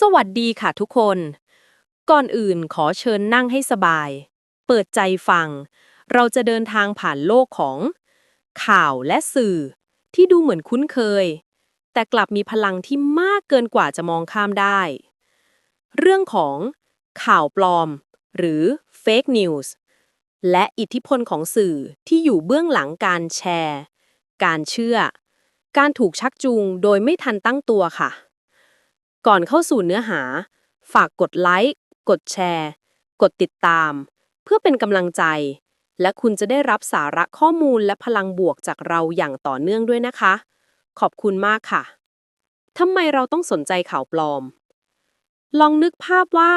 สวัสดีค่ะทุกคน ก่อนอื่นขอเชิญนั่งให้สบาย เปิดใจฟัง เราจะเดินทางผ่านโลกของ ข่าวและสื่อ ที่ดูเหมือนคุ้นเคย แต่กลับมีพลังที่มากเกินกว่าจะมองข้ามได้ เรื่องของข่าวปลอม หรือ fake news และอิทธิพลของสื่อที่อยู่เบื้องหลังการแชร์ การเชื่อ การถูกชักจูงโดยไม่ทันตั้งตัวค่ะ ก่อนเข้าสู่เนื้อหา ฝากกดไลค์ กดแชร์ กดติดตาม เพื่อเป็นกำลังใจ และคุณจะได้รับสาระข้อมูลและพลังบวกจากเราอย่างต่อเนื่องด้วยนะคะ ขอบคุณมากค่ะทำไมเราต้องสนใจข่าวปลอม ลองนึกภาพว่า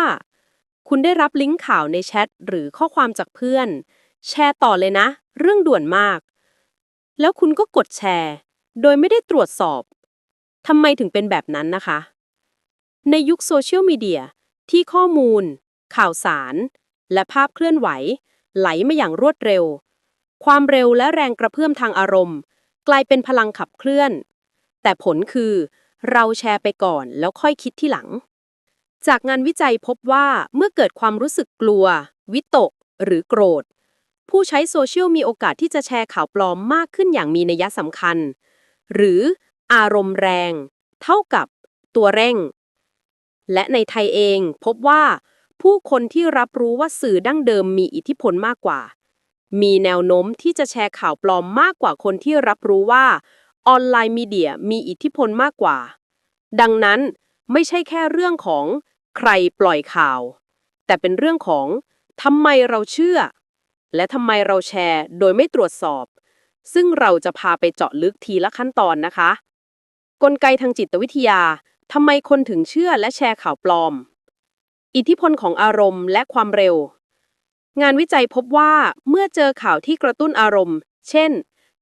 คุณได้รับลิงก์ข่าวในแชทหรือข้อความจากเพื่อน แชร์ต่อเลยนะ เรื่องด่วนมาก แล้วคุณก็กดแชร์ โดยไม่ได้ตรวจสอบทำไมถึงเป็นแบบนั้นนะคะ ในยุคโซเชียลมีเดียที่ข้อมูล ข่าวสาร และภาพเคลื่อนไหว ไหลมาอย่างรวดเร็ว ความเร็วและแรงกระเพื่อมทางอารมณ์ กลายเป็นพลังขับเคลื่อน แต่ผลคือ เราแชร์ไปก่อนแล้วค่อยคิดที่หลัง จากงานวิจัยพบว่าเมื่อเกิดความรู้สึกกลัว วิตก หรือโกรธ ผู้ใช้โซเชียลมีโอกาสที่จะแชร์ข่าวปลอมมากขึ้นอย่างมีนัยสำคัญ หรืออารมณ์แรง เท่ากับตัวเร่ง และในไทยเองพบว่า ผู้คนที่รับรู้ว่าสื่อดั้งเดิมมีอิทธิพลมากกว่า มีแนวโน้มที่จะแชร์ข่าวปลอมมากกว่าคนที่รับรู้ว่า ออนไลน์มีเดียมีอิทธิพลมากกว่า ดังนั้นไม่ใช่แค่เรื่องของใครปล่อยข่าว แต่เป็นเรื่องของทำไมเราเชื่อ และทำไมเราแชร์โดยไม่ตรวจสอบ ซึ่งเราจะพาไปเจาะลึกทีละขั้นตอนนะคะ กลไกทางจิตวิทยา ทำไมคนถึงเชื่อและแชร์ข่าวปลอม อิทธิพลของอารมณ์และความเร็ว งานวิจัยพบว่าเมื่อเจอข่าวที่กระตุ้นอารมณ์ เช่น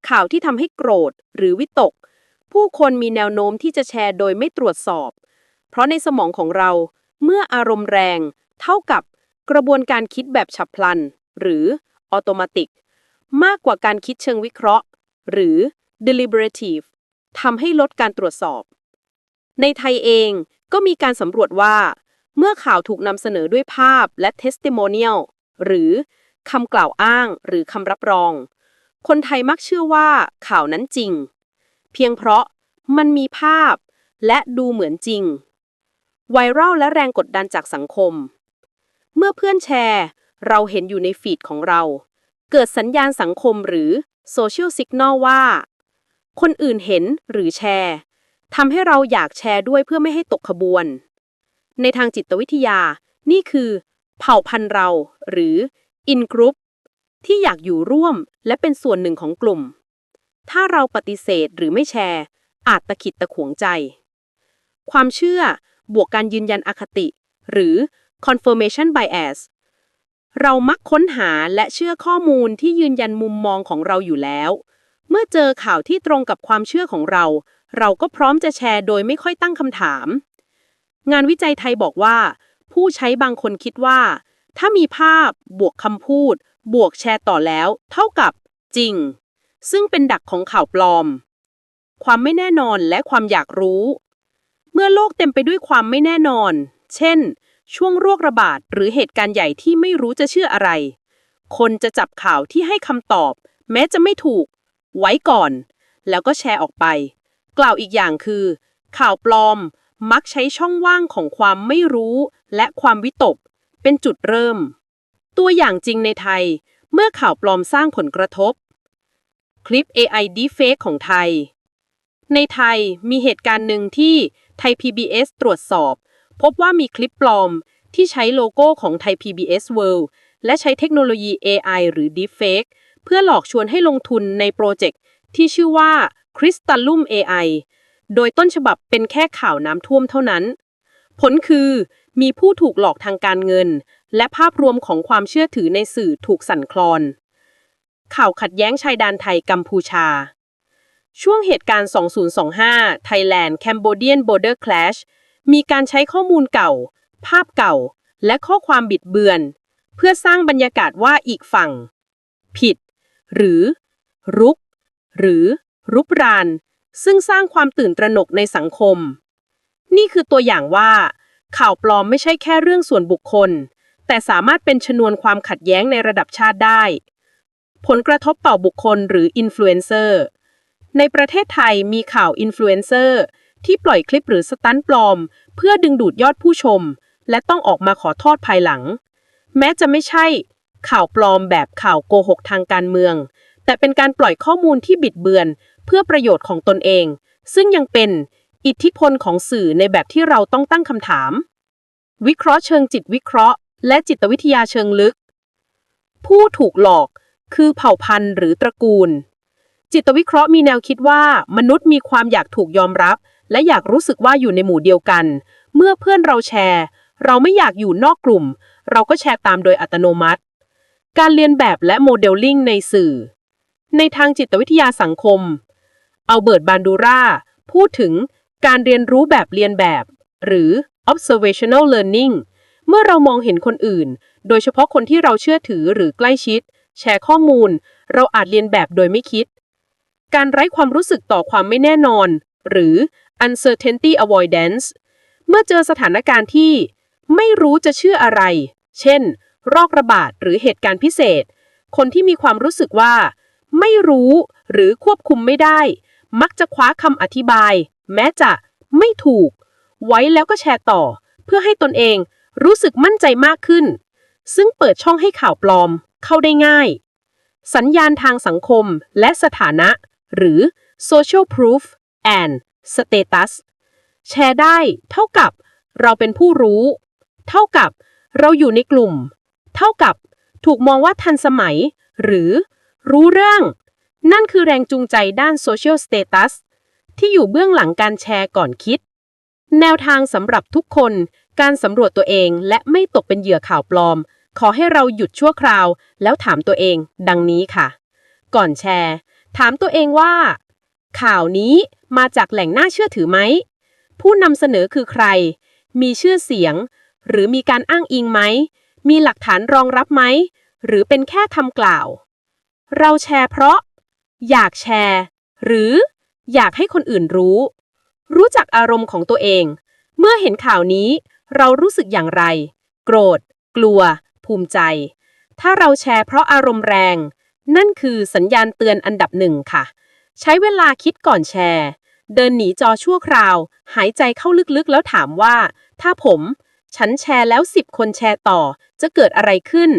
ข่าวที่ทำให้โกรธหรือวิตก ผู้คนมีแนวโน้มที่จะแชร์โดยไม่ตรวจสอบ เพราะในสมองของเราเมื่ออารมณ์แรง เท่ากับกระบวนการคิดแบบฉับพลัน หรือออโตมติก มากกว่าการคิดเชิงวิเคราะห์ หรือ deliberative ทำให้ลดการตรวจสอบ ในไทยเองก็มีการสำรวจว่า เมื่อข่าวถูกนำเสนอด้วยภาพและ testimonial หรือคำกล่าวอ้างหรือคำรับรอง คนไทยมักเชื่อว่าข่าวนั้นจริง เพียงเพราะมันมีภาพและดูเหมือนจริง ไวรัลและแรงกดดันจากสังคม เมื่อเพื่อนแชร์ เราเห็นอยู่ในฟีดของเรา เกิดสัญญาณสังคมหรือ social signal ว่า คนอื่นเห็นหรือแชร์ ทำให้เราอยากแชร์ด้วยเพื่อไม่ให้ตกขบวน ในทางจิตวิทยา นี่คือเผ่าพันธุ์เรา หรือ in group ที่อยากอยู่ร่วมและเป็นส่วนหนึ่งของกลุ่ม ถ้าเราปฏิเสธหรือไม่แชร์ อาจตะขิดตะขวงใจ ความเชื่อบวกการยืนยันอคติ หรือ confirmation bias เรามักค้นหาและเชื่อข้อมูลที่ยืนยันมุมมองของเราอยู่แล้ว มื่อเจอข่าวที่ตรงกับความเชื่อของเรา เราก็พร้อมจะแชร์โดยไม่ค่อยตั้งคำถาม งานวิจัยไทยบอกว่า ผู้ใช้บางคนคิดว่า ถ้ามีภาพ บวกคำพูด บวกแชร์ต่อแล้ว เท่ากับ จริง ซึ่งเป็นดักของข่าวปลอม ความไม่แน่นอนและความอยากรู้ เมื่อโลกเต็มไปด้วยความไม่แน่นอน เช่น ช่วงโรคระบาดหรือเหตุการณ์ใหญ่ที่ไม่รู้จะเชื่ออะไร คนจะจับข่าวที่ให้คำตอบ แม้จะไม่ถูก ไว้ก่อน แล้วก็แชร์ออกไป กล่าวอีกอย่างคือ ข่าวปลอมมักใช้ช่องว่างของความไม่รู้และความวิตก เป็นจุดเริ่ม ตัวอย่างจริงในไทย เมื่อข่าวปลอมสร้างผลกระทบ คลิป AI Deepfake ของไทย ในไทยมีเหตุการณ์หนึ่งที่ไทย PBS ตรวจสอบ พบว่ามีคลิปปลอมที่ใช้โลโก้ของไทย PBS World และใช้เทคโนโลยี AI หรือ Deepfake เพื่อหลอกชวนให้ลงทุนในโปรเจกต์ที่ชื่อว่า Crystallum AI โดยต้นฉบับเป็นแค่ข่าวน้ำท่วมเท่านั้น ผลคือมีผู้ถูกหลอกทางการเงิน และภาพรวมของความเชื่อถือในสื่อถูกสั่นคลอน ข่าวขัดแย้งชายแดนไทยกัมพูชา ช่วงเหตุการณ์ 2025 Thailand Cambodian Border Clash มีการใช้ข้อมูลเก่า ภาพเก่า และข้อความบิดเบือน เพื่อสร้างบรรยากาศว่าอีกฝั่ง ผิด หรือ รุก หรือ รุกราน ซึ่งสร้างความตื่นตระหนกในสังคม นี่คือตัวอย่างว่า ข่าวปลอมไม่ใช่แค่เรื่องส่วนบุคคล แต่สามารถเป็นชนวนความขัดแย้งในระดับชาติได้ ผลกระทบต่อบุคคลหรืออินฟลูเอนเซอร์ในประเทศไทยมีข่าวอินฟลูเอนเซอร์ที่ปล่อยคลิปหรือสตันปลอม เพื่อดึงดูดยอดผู้ชม และต้องออกมาขอโทษภายหลัง แม้จะไม่ใช่ ข่าวปลอมแบบข่าวโกหกทางการเมือง แต่เป็นการปล่อยข้อมูลที่บิดเบือน เพื่อประโยชน์ของตนเอง ซึ่งยังเป็นอิทธิพลของสื่อในแบบที่เราต้องตั้งคำถาม วิเคราะห์เชิงจิตวิเคราะห์ และจิตวิทยาเชิงลึก ผู้ถูกหลอกคือเผ่าพันธุ์หรือตระกูล จิตวิเคราะห์มีแนวคิดว่า มนุษย์มีความอยากถูกยอมรับ และอยากรู้สึกว่าอยู่ในหมู่เดียวกัน เมื่อเพื่อนเราแชร์ เราไม่อยากอยู่นอกกลุ่ม เราก็แชร์ตามโดยอัตโนมัติ การเรียนแบบและโมเดลลิ่งในสื่อ ในทางจิตวิทยาสังคมอัลเบิร์ตบานดูราพูดถึงการเรียนรู้แบบเรียนแบบ หรือ observational learning เมื่อเรามองเห็นคนอื่น โดยเฉพาะคนที่เราเชื่อถือหรือใกล้ชิด แชร์ข้อมูล เราอาจเรียนแบบโดยไม่คิด การไร้ความรู้สึกต่อความไม่แน่นอน หรือ uncertainty avoidance เมื่อเจอสถานการณ์ที่ ไม่รู้จะเชื่ออะไร เช่น โรคระบาดหรือเหตุการณ์พิเศษ คนที่มีความรู้สึกว่า ไม่รู้หรือควบคุมไม่ได้ มักจะคว้าคำอธิบาย แม้จะไม่ถูก ไว้แล้วก็แชร์ต่อ เพื่อให้ตนเองรู้สึกมั่นใจมากขึ้น ซึ่งเปิดช่องให้ข่าวปลอม เข้าได้ง่าย สัญญาณทางสังคมและสถานะ หรือ social proof and status แชร์ได้ เท่ากับ เราเป็นผู้รู้ เท่ากับ เราอยู่ในกลุ่ม เท่ากับถูกมองว่าทันสมัย หรือรู้เรื่อง นั่นคือแรงจูงใจด้าน social status ที่อยู่เบื้องหลังการแชร์ก่อนคิด แนวทางสำหรับทุกคนการสำรวจตัวเองและไม่ตกเป็นเหยื่อข่าวปลอม ขอให้เราหยุดชั่วคราว แล้วถามตัวเอง ดังนี้ค่ะ ก่อนแชร์ ถามตัวเองว่า ข่าวนี้มาจากแหล่งน่าเชื่อถือไหม ผู้นำเสนอคือใคร มีชื่อเสียง หรือมีการอ้างอิงไหม มีหลักฐานรองรับไหม หรือเป็นแค่คำกล่าว เราแชร์เพราะ อยากแชร์ หรืออยากให้คนอื่นรู้ รู้จักอารมณ์ของตัวเอง เมื่อเห็นข่าวนี้ เรารู้สึกอย่างไร โกรธ กลัว ภูมิใจ ถ้าเราแชร์เพราะอารมณ์แรง นั่นคือสัญญาณเตือนอันดับหนึ่งค่ะ ใช้เวลาคิดก่อนแชร์ เดินหนีจอชั่วคราว หายใจเข้าลึกๆแล้วถามว่า ถ้าผม ฉันแชร์แล้ว 10 คนแชร์ต่อ จะเกิดอะไรขึ้น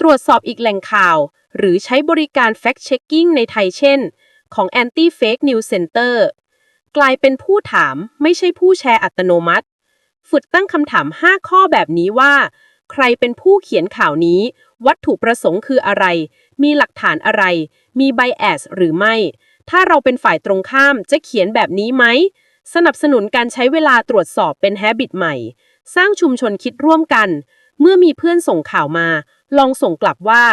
ตรวจสอบอีกแหล่งข่าว หรือใช้บริการ fact checking ในไทยเช่น ของ Anti Fake News Center กลายเป็นผู้ถามไม่ใช่ผู้แชร์อัตโนมัติ ฝึกตั้งคำถาม 5 ข้อแบบนี้ว่า ใครเป็นผู้เขียนข่าวนี้ วัตถุประสงค์คืออะไร มีหลักฐานอะไร มีไบแอสหรือไม่ ถ้าเราเป็นฝ่ายตรงข้ามจะเขียนแบบนี้ไหมสนับสนุนการใช้เวลาตรวจสอบเป็นแฮบิตใหม่ สร้างชุมชนคิดร่วมกัน เมื่อมีเพื่อนส่งข่าวมา ลองส่งกลับว่า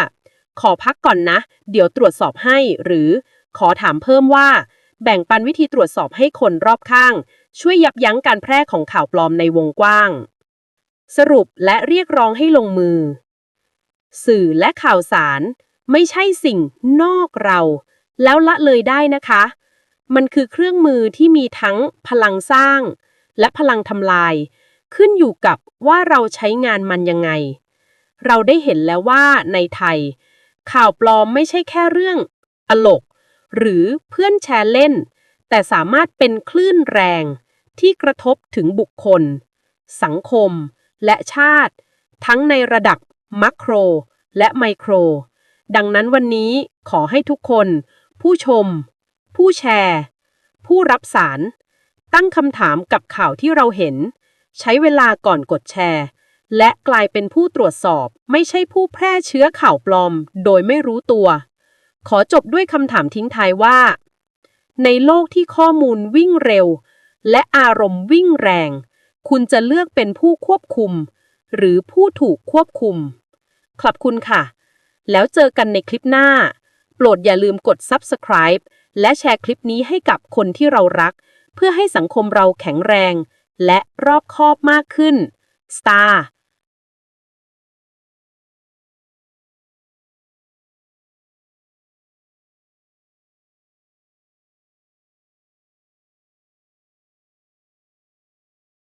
ขอพักก่อนนะ เดี๋ยวตรวจสอบให้ หรือ ขอถามเพิ่มว่า แบ่งปันวิธีตรวจสอบให้คนรอบข้าง ช่วยยับยั้งการแพร่ของข่าวปลอมในวงกว้าง สรุปและเรียกร้องให้ลงมือ สื่อและข่าวสาร ไม่ใช่สิ่งนอกเรา แล้วละเลยได้นะคะ มันคือเครื่องมือที่มีทั้งพลังสร้าง และพลังทำลาย ขึ้นอยู่กับว่าเราใช้งานมันยังไง เราได้เห็นแล้วว่าในไทย ข่าวปลอมไม่ใช่แค่เรื่องอลก หรือเพื่อนแชร์เล่น แต่สามารถเป็นคลื่นแรงที่กระทบถึงบุคคล สังคม และชาติ ทั้งในระดับมัคโคร และไมโคร ดังนั้นวันนี้ขอให้ทุกคน ผู้ชม ผู้แชร์ ผู้รับสาร ตั้งคำถามกับข่าวที่เราเห็น ใช้เวลาก่อนกดแชร์ และกลายเป็นผู้ตรวจสอบ ไม่ใช่ผู้แพร่เชื้อข่าวปลอม โดยไม่รู้ตัว ขอจบด้วยคำถามทิ้งท้ายว่า ในโลกที่ข้อมูลวิ่งเร็ว และอารมณ์วิ่งแรง คุณจะเลือกเป็นผู้ควบคุม หรือผู้ถูกควบคุม ขอบคุณค่ะ แล้วเจอกันในคลิปหน้า โปรดอย่าลืมกด subscribe และแชร์คลิปนี้ให้กับคนที่เรารัก เพื่อให้สังคมเราแข็งแรง และรอบคอบมากขึ้น Star